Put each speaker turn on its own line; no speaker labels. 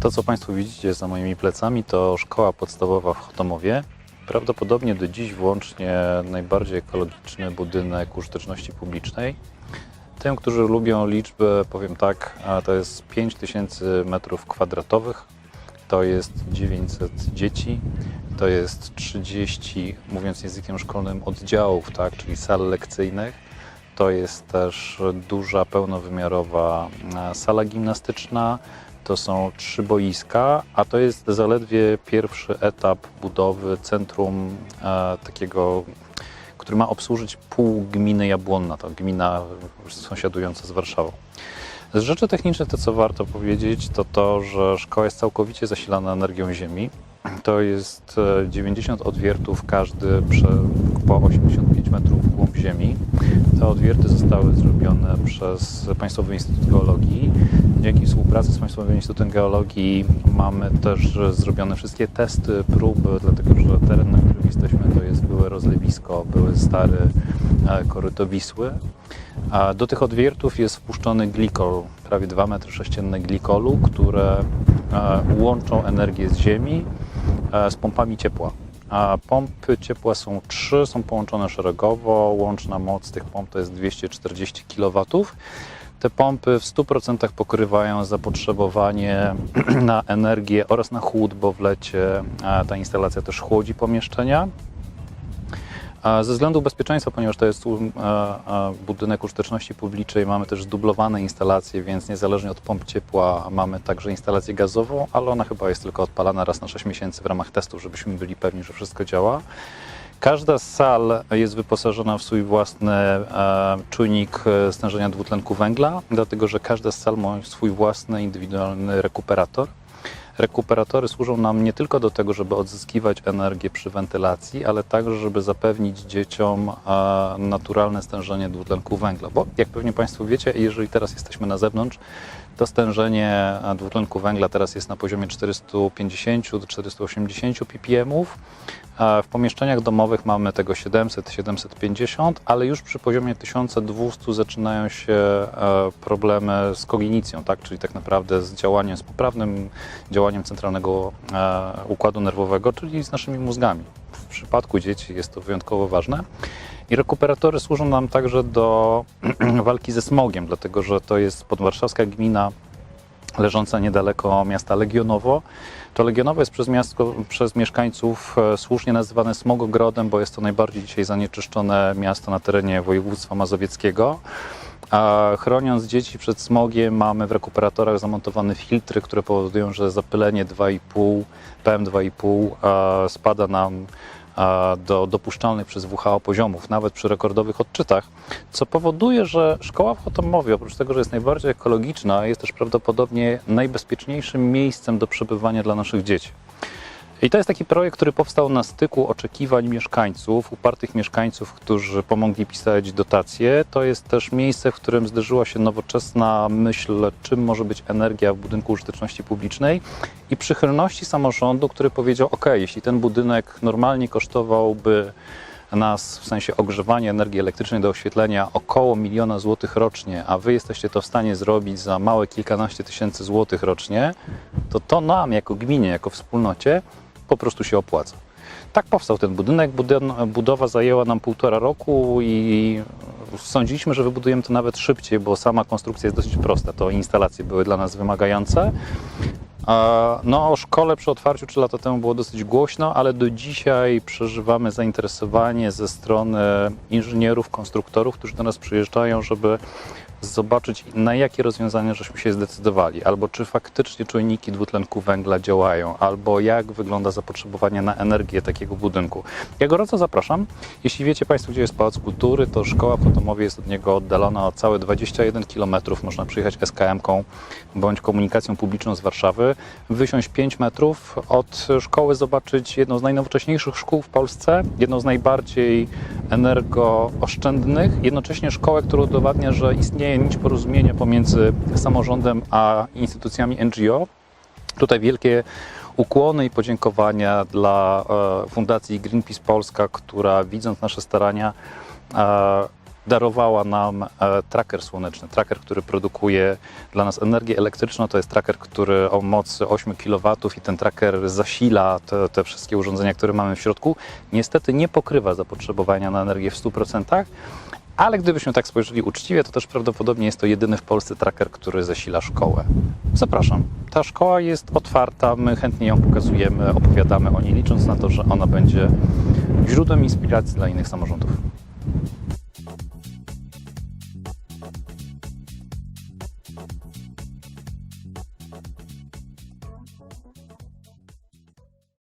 To, co Państwo widzicie za moimi plecami, to szkoła podstawowa w Chotomowie. Prawdopodobnie do dziś włącznie najbardziej ekologiczny budynek użyteczności publicznej. Tym, którzy lubią liczbę, powiem tak, to jest 5000 metrów kwadratowych, to jest 900 dzieci, to jest 30, mówiąc językiem szkolnym, oddziałów, tak, czyli sal lekcyjnych. To jest też duża, pełnowymiarowa e, sala gimnastyczna, to są trzy boiska, a to jest zaledwie pierwszy etap budowy centrum e, takiego, który ma obsłużyć pół gminy Jabłonna, to gmina sąsiadująca z Warszawą. Z rzeczy technicznych to, co warto powiedzieć, to to, że szkoła jest całkowicie zasilana energią ziemi. To jest e, 90 odwiertów, każdy prze, po 85 metrów głąb ziemi. Te odwierty zostały zrobione przez Państwowy Instytut Geologii. Dzięki współpracy z Państwowym Instytutem Geologii mamy też zrobione wszystkie testy, próby, dlatego że teren, na którym jesteśmy, to jest byłe rozlewisko, były stary e, koryto Wisły. Do tych odwiertów jest wpuszczony glikol, prawie 2 metry sześcienne glikolu, które e, łączą energię z ziemi e, z pompami ciepła. A pompy ciepła są trzy, są połączone szeregowo. Łączna moc tych pomp to jest 240 kW. Te pompy w 100% pokrywają zapotrzebowanie na energię oraz na chłód, bo w lecie e, ta instalacja też chłodzi pomieszczenia. Ze względu bezpieczeństwa, ponieważ to jest um, budynek użyteczności publicznej, mamy też zdublowane instalacje, więc niezależnie od pomp ciepła mamy także instalację gazową, ale ona chyba jest tylko odpalana raz na 6 miesięcy w ramach testów, żebyśmy byli pewni, że wszystko działa. Każda z sal jest wyposażona w swój własny e, czujnik e, stężenia dwutlenku węgla, dlatego że każda z sal ma swój własny indywidualny rekuperator. Rekuperatory służą nam nie tylko do tego, żeby odzyskiwać energię przy wentylacji, ale także, żeby zapewnić dzieciom e, naturalne stężenie dwutlenku węgla. Bo jak pewnie Państwo wiecie, jeżeli teraz jesteśmy na zewnątrz, to stężenie e, dwutlenku węgla teraz jest na poziomie 450 do 480 ppm. W pomieszczeniach domowych mamy tego 700-750, ale już przy poziomie 1200 zaczynają się e, problemy z kognicją, tak? czyli tak naprawdę z działaniem, z poprawnym działaniem centralnego e, układu nerwowego, czyli z naszymi mózgami. W przypadku dzieci jest to wyjątkowo ważne. I rekuperatory służą nam także do walki ze smogiem, dlatego że to jest podwarszawska gmina leżąca niedaleko miasta Legionowo. To Legionowo jest przez, miasto, przez mieszkańców e, słusznie nazywane smogogrodem, bo jest to najbardziej dzisiaj zanieczyszczone miasto na terenie województwa mazowieckiego. A chroniąc dzieci przed smogiem, mamy w rekuperatorach zamontowane filtry, które powodują, że zapylenie 2,5, PM2,5 e, spada nam do dopuszczalnych przez WHO poziomów, nawet przy rekordowych odczytach, co powoduje, że szkoła w Chotomowie, oprócz tego, że jest najbardziej ekologiczna, jest też prawdopodobnie najbezpieczniejszym miejscem do przebywania dla naszych dzieci. I to jest taki projekt, który powstał na styku oczekiwań mieszkańców, upartych mieszkańców, którzy pomogli pisać dotacje. To jest też miejsce, w którym zderzyła się nowoczesna myśl, czym może być energia w budynku użyteczności publicznej i przychylności samorządu, który powiedział: OK, jeśli ten budynek normalnie kosztowałby nas w sensie ogrzewania energii elektrycznej do oświetlenia około miliona złotych rocznie, a wy jesteście to w stanie zrobić za małe kilkanaście tysięcy złotych rocznie, to to nam jako gminie, jako wspólnocie po prostu się opłaca. Tak powstał ten budynek. Budyn- Budowa zajęła nam półtora roku i sądziliśmy, że wybudujemy to nawet szybciej, bo sama konstrukcja jest dosyć prosta. To instalacje były dla nas wymagające. No, o szkole przy otwarciu 3 lata temu było dosyć głośno, ale do dzisiaj przeżywamy zainteresowanie ze strony inżynierów, konstruktorów, którzy do nas przyjeżdżają, żeby zobaczyć, na jakie rozwiązania żeśmy się zdecydowali, albo czy faktycznie czujniki dwutlenku węgla działają, albo jak wygląda zapotrzebowanie na energię takiego budynku. Ja gorąco zapraszam. Jeśli wiecie Państwo, gdzie jest Pałac Kultury, to szkoła w Chotomowie jest od niego oddalona o całe 21 km. Można przyjechać SKM-ką bądź komunikacją publiczną z Warszawy, wysiąść 5 metrów od szkoły, zobaczyć jedną z najnowocześniejszych szkół w Polsce, jedną z najbardziej energooszczędnych, jednocześnie szkołę, która udowadnia, że istnieje nić porozumienia pomiędzy samorządem a instytucjami NGO. Tutaj wielkie ukłony i podziękowania dla e, Fundacji Greenpeace Polska, która widząc nasze starania e, darowała nam e, tracker słoneczny. Tracker, który produkuje dla nas energię elektryczną. To jest tracker, który o mocy 8 kW i ten tracker zasila te, te wszystkie urządzenia, które mamy w środku. Niestety nie pokrywa zapotrzebowania na energię w 100%, ale gdybyśmy tak spojrzeli uczciwie, to też prawdopodobnie jest to jedyny w Polsce tracker, który zasila szkołę. Zapraszam. Ta szkoła jest otwarta, my chętnie ją pokazujemy, opowiadamy o niej, licząc na to, że ona będzie źródłem inspiracji dla innych samorządów.